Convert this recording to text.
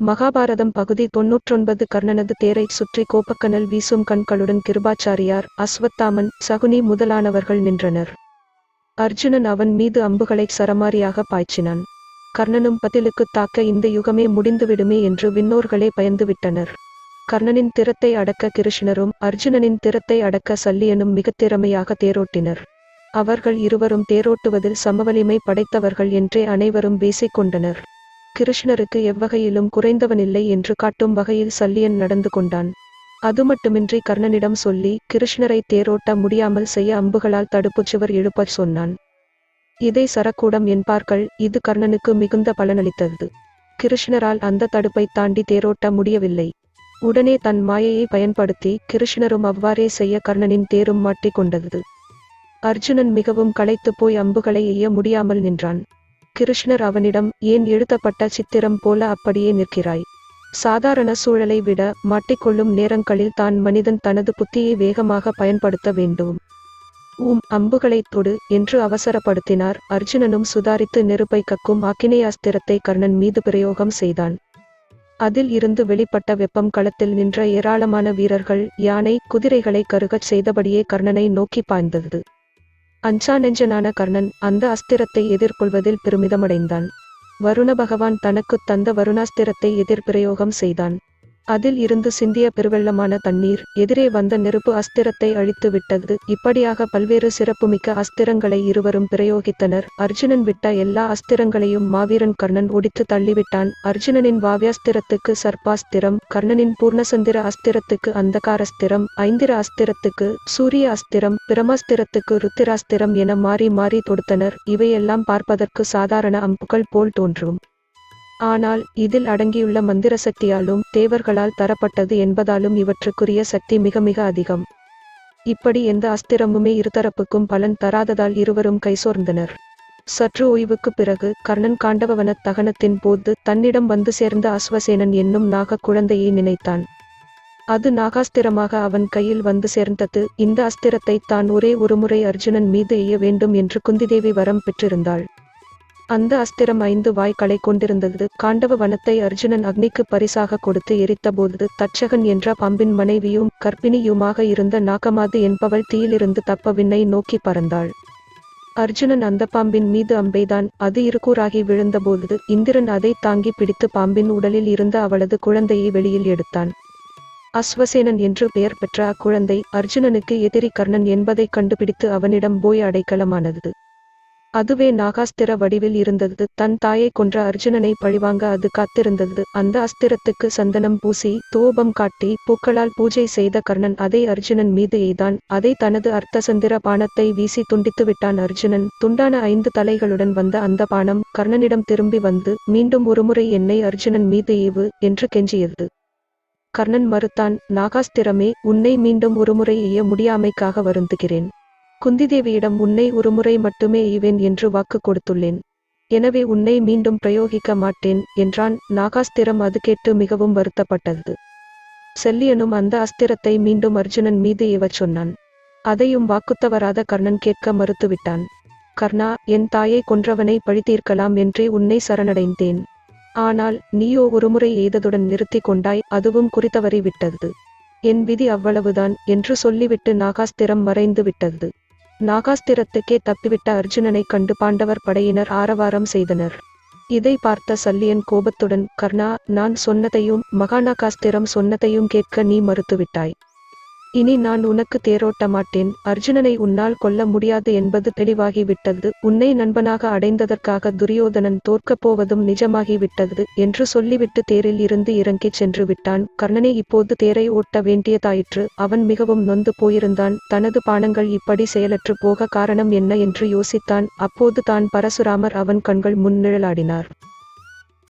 மகாபாரதம் பகுதி தொன்னூற்றொன்பது கர்ணனது தேரைச் சுற்றி கோபக்கனல் வீசும் கண்களுடன் கிருபாச்சாரியார் அஸ்வத்தாமன் சகுனி முதலானவர்கள் நின்றனர். அர்ஜுனன் அவன் மீது அம்புகளைச் சரமாரியாக பாய்ச்சினான். கர்ணனும் பதிலுக்குத் தாக்க இந்த யுகமே முடிந்துவிடுமே என்று விண்ணோர்களே பயந்துவிட்டனர். கர்ணனின் திறத்தை அடக்க கிருஷ்ணரும் அர்ஜுனனின் திறத்தை அடக்க சல்லியனும் மிகத் திறமையாக தேரோட்டினர். அவர்கள் இருவரும் தேரோட்டுவதில் சமவலிமை படைத்தவர்கள் என்றே அனைவரும் பேசிக்கொண்டனர் கிருஷ்ணருக்கு எவ்வகையிலும் குறைந்தவனில்லை என்று காட்டும் வகையில் சல்லியன் நடந்து கொண்டான். அது மட்டுமின்றி கர்ணனிடம் சொல்லி கிருஷ்ணரை தேரோட்ட முடியாமல் செய்ய அம்புகளால் தடுப்புச் சுவர் எழுப்பச் சொன்னான். இதை சரக்கூடம் என்பார்கள் இது கர்ணனுக்கு மிகுந்த பலனளித்தது. கிருஷ்ணரால் அந்த தடுப்பை தாண்டி தேரோட்ட முடியவில்லை. உடனே தன் மாயையை பயன்படுத்தி கிருஷ்ணரும் அவ்வாறே செய்ய கர்ணனின் தேரும் மாட்டிக்கொண்டது அர்ஜுனன் மிகவும் களைத்துப் போய் அம்புகளை எய்ய முடியாமல் நின்றான். கிருஷ்ணர் அவனிடம் ஏன் எழுதப்பட்ட சித்திரம் போல அப்படியே நிற்கிறாய்? சாதாரண சூழலை விட மாட்டிக்கொள்ளும் நேரங்களில் தான் மனிதன் தனது புத்தியை வேகமாக பயன்படுத்த வேண்டும். ஊம் அம்புகளை தொடு என்று அவசரப்படுத்தினார். அர்ஜுனனும் சுதாரித்து நெருப்பை கக்கும் ஆக்கினேயாஸ்திரத்தை கர்ணன் மீது பிரயோகம் செய்தான். அதில் இருந்து வெளிப்பட்ட வெப்பம் களத்தில் நின்ற ஏராளமான வீரர்கள் யானை குதிரைகளை கருகச் செய்தபடியே கர்ணனை நோக்கி பாய்ந்தது. அஞ்சா நெஞ்சனான கர்ணன் அந்த அஸ்திரத்தை எதிர்கொள்வதில் பெருமிதமடைந்தான். வருண பகவான் தனக்குத் தந்த வருணாஸ்திரத்தை எதிர்பிரயோகம் செய்தான். அதில் இருந்து சிந்திய பெருவெள்ளமான தண்ணீர் எதிரே வந்த நெருப்பு அஸ்திரத்தை அழித்து விட்டது. இப்படியாக பல்வேறு சிறப்புமிக்க அஸ்திரங்களை இருவரும் பிரயோகித்தனர். அர்ஜுனன் விட்ட எல்லா அஸ்திரங்களையும் மாவீரன் கர்ணன் ஒடித்து தள்ளிவிட்டான். அர்ஜுனனின் வாவியாஸ்திரத்துக்கு சர்ப்பாஸ்திரம் கர்ணனின் பூர்ணசந்திர அஸ்திரத்துக்கு அந்தகாரஸ்திரம் ஐந்திர அஸ்திரத்துக்கு சூரிய அஸ்திரம் பிரமாஸ்திரத்துக்கு ருத்திராஸ்திரம் என மாறி மாறி தொடுத்தனர். இவையெல்லாம் பார்ப்பதற்கு சாதாரண அம்புகள் போல் தோன்றும். ஆனால் இதில் அடங்கியுள்ள மந்திர சக்தியாலும் தேவர்களால் தரப்பட்டது என்பதாலும் இவற்றுக்குரிய சக்தி மிக மிக அதிகம். இப்படி எந்த அஸ்திரமுமே இருதரப்புக்கும் பலன் தராததால் இருவரும் கைசோர்ந்தனர் சற்று ஓய்வுக்குப் பிறகு கர்ணன் காண்டவவன தகனத்தின் போது தன்னிடம் வந்து சேர்ந்த அஸ்வசேனன் என்னும் நாக குழந்தையை நினைத்தான். அது நாகாஸ்திரமாக அவன் கையில் வந்து சேர்ந்தது. இந்த அஸ்திரத்தை தான் ஒரே ஒருமுறை அர்ஜுனன் மீது எய்ய வேண்டும் என்று குந்திதேவி வரம் பெற்றிருந்தாள். அந்த அஸ்திரம் ஐந்து வாய்களை கொண்டிருந்தது. காண்டவ வனத்தை அர்ஜுனன் அக்னிக்கு பரிசாக கொடுத்து எரித்தபோது தட்சகன் என்ற பாம்பின் மனைவியும் கர்ப்பிணியுமாக இருந்த நாகமாது என்பவள் தீயிலிருந்து தப்பவினை நோக்கி பறந்தாள். அர்ஜுனன் அந்த பாம்பின் மீது அம்பைதான் அது இருக்கூறாகி விழுந்தபோது இந்திரன் அதை தாங்கி பிடித்து பாம்பின் உடலில் இருந்த அவளது குழந்தையை வெளியில் எடுத்தான். அஸ்வசேனன் என்று பெயர் பெற்ற அக்குழந்தை அர்ஜுனனுக்கு எதிரி கர்ணன் என்பதைக் கண்டுபிடித்து அவனிடம் போய் அடைக்கலமானது. அதுவே நாகாஸ்திர வடிவில் இருந்தது. தன் தாயை கொன்ற அர்ஜுனனை பழிவாங்க அது காத்திருந்தது. அந்த அஸ்திரத்துக்கு சந்தனம் பூசி தோபம் காட்டி பூக்களால் பூஜை செய்த கர்ணன் அதை அர்ஜுனன் மீது எய்தான். அதை தனது அர்த்தசந்திர பானத்தை வீசி துண்டித்து விட்டான் அர்ஜுனன். துண்டான ஐந்து தலைகளுடன் வந்த அந்த பானம் கர்ணனிடம் திரும்பி வந்து மீண்டும் ஒருமுறை என்னை அர்ஜுனன் மீது ஏவு என்று கெஞ்சியது. கர்ணன் மறுத்தான் நாகாஸ்திரமே உன்னை மீண்டும் ஒருமுறை எய்ய முடியாமைக்காக வருந்துகிறேன். குந்திதேவியிடம் உன்னை ஒருமுறை மட்டுமே ஈவேன் என்று வாக்கு கொடுத்துள்ளேன். எனவே உன்னை மீண்டும் பிரயோகிக்க மாட்டேன் என்றான். நாகாஸ்திரம் அது கேட்டு மிகவும் வருத்தப்பட்டது. செல்லியனும் அந்த அஸ்திரத்தை மீண்டும் அர்ஜுனன் மீது ஏவச் சொன்னான். அதையும் வாக்குத்தவராத கர்ணன் கேட்க மறுத்துவிட்டான். கர்ணா என் தாயை கொன்றவனை பழித்தீர்க்கலாம் என்றே உன்னை சரணடைந்தேன். ஆனால் நீயோ ஒருமுறை எய்ததுடன் நிறுத்தி கொண்டாய் அதுவும் குறித்தவறி விட்டது. என் விதி அவ்வளவுதான் என்று சொல்லிவிட்டு நாகாஸ்திரம் மறைந்து விட்டது. நாகாஸ்திரத்துக்கே தப்பிவிட்ட அர்ஜுனனை கண்டு பாண்டவர் படையினர் ஆரவாரம் செய்தனர். இதை பார்த்த சல்லியன் கோபத்துடன் கர்ணா நான் சொன்னதையும் மகாநாகாஸ்திரம் சொன்னதையும் கேட்க நீ மறுத்துவிட்டாய். இனி நான் உனக்கு தேரோட்ட மாட்டேன் அர்ஜுனனை உன்னால் கொல்ல முடியாது என்பது தெளிவாகிவிட்டது. உன்னை நண்பனாக அடைந்ததற்காக துரியோதனன் தோற்கப் போவதும் நிஜமாகிவிட்டது என்று சொல்லிவிட்டு தேரில் இருந்து இறங்கிச் சென்று விட்டான். கர்ணனை இப்போது தேரை ஓட்ட வேண்டியதாயிற்று. அவன் மிகவும் நொந்து போயிருந்தான். தனது பானங்கள் இப்படி செயலற்று போக காரணம் என்ன என்று யோசித்தான். அப்போது தான் பரசுராமர் அவன் கண்கள் முன்னிழலாடினார்.